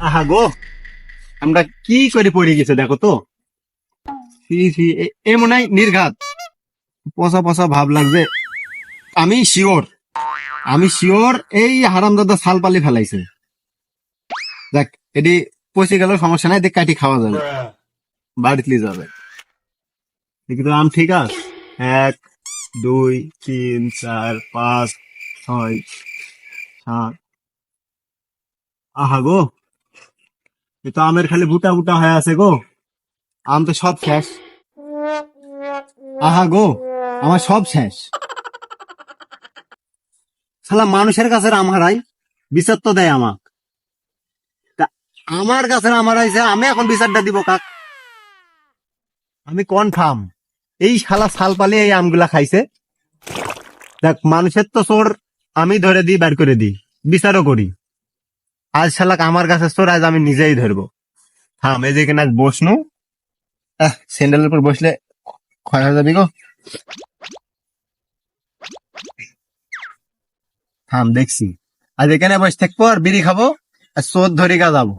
আহা গো, আমরা কি করে পড়ে গেছে দেখো তো। এ- মনে হয় নির্ঘাত। পচা পচা ভাব লাগছে। আমি শিওর আমি শিওর এই হারামদাদা ছাল পালি ফেলাইছে। দেখ এটি পচে গেল, সমস্যা নাই দেখ কাটি খাওয়া যাবে। বাড়িতে যাবে। দেখি আম ঠিক আছে? এক, দুই, তিন, চার, পাঁচ, ছয়, সাত আহা গো। এ তো আমের খালি বুটা বুটা হয়ে আছে গো। আম তো সব শেষ। আহা গো, আমার সব শেষ। শালা মানুষের কাছে আম হারাই বিচার তো দেয় আমাক। তা আমার কাছে আম হারাইছে, আমি এখন বিচারটা দিব কাক? আমি কনফার্ম এই শালা ছাল পালে এই আমগুলা খাইছে। দেখ, মানুষের তো চোর, আমি ধরে দিই, বের করে দিই। বিচারও করি। আজ শালাক আমার কাছে চোর, আজ আমি নিজেই ধরবো। থাম, এই যে কিনা বসনু। স্যান্ডেলের উপর বসলে ক্ষয় হয়ে যাবি গো। থাম, দেখছি। আজ এখানে বসে থাকব আর বিড়ি খাব, আর চোর ধরে গা যাব।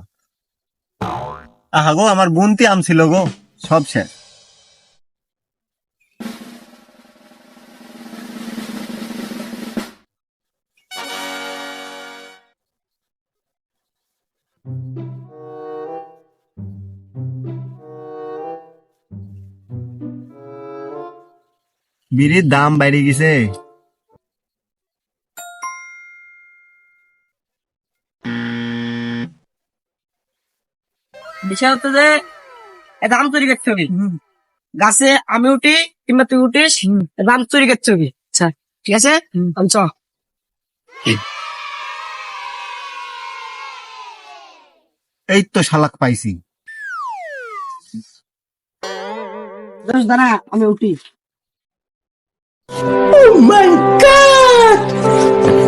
আহা গো, আমার বুনতি আম ছিল গো, সব শেষ। বিড়ির দাম বাইরে গেছে। বিষয় হচ্ছে যে আম চুরি করতে হবে গাছে আমি উঠি কিংবা তুই উঠিস আম চুরি হবে আচ্ছা। ঠিক আছে? আমি চ। এই তো শালাক পাইছি। দাঁড়া আমি উঠি। Oh my god!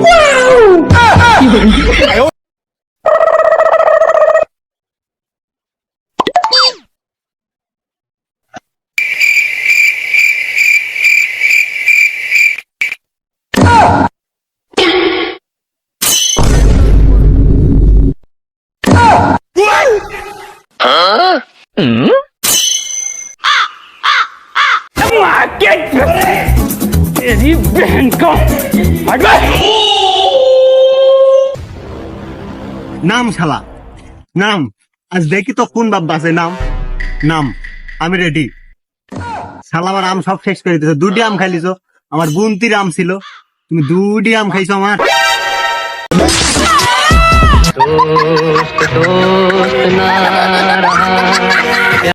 Wow! Ah, ah! Huh? À, Ah! Ah! Ah! Đúng rồi, chết নাম নাম। আজ দেখি তো কোন বাপ বাসে নাম। নাম। আমি রেডি শালা, আমার আম সব শেষ করে দিয়েছ। দুটি আম খাইলিছো। আমার বুন্তির আম ছিল। তুমি দুটি আম খাইছো আমার। দোস্ত দোস্ত, না।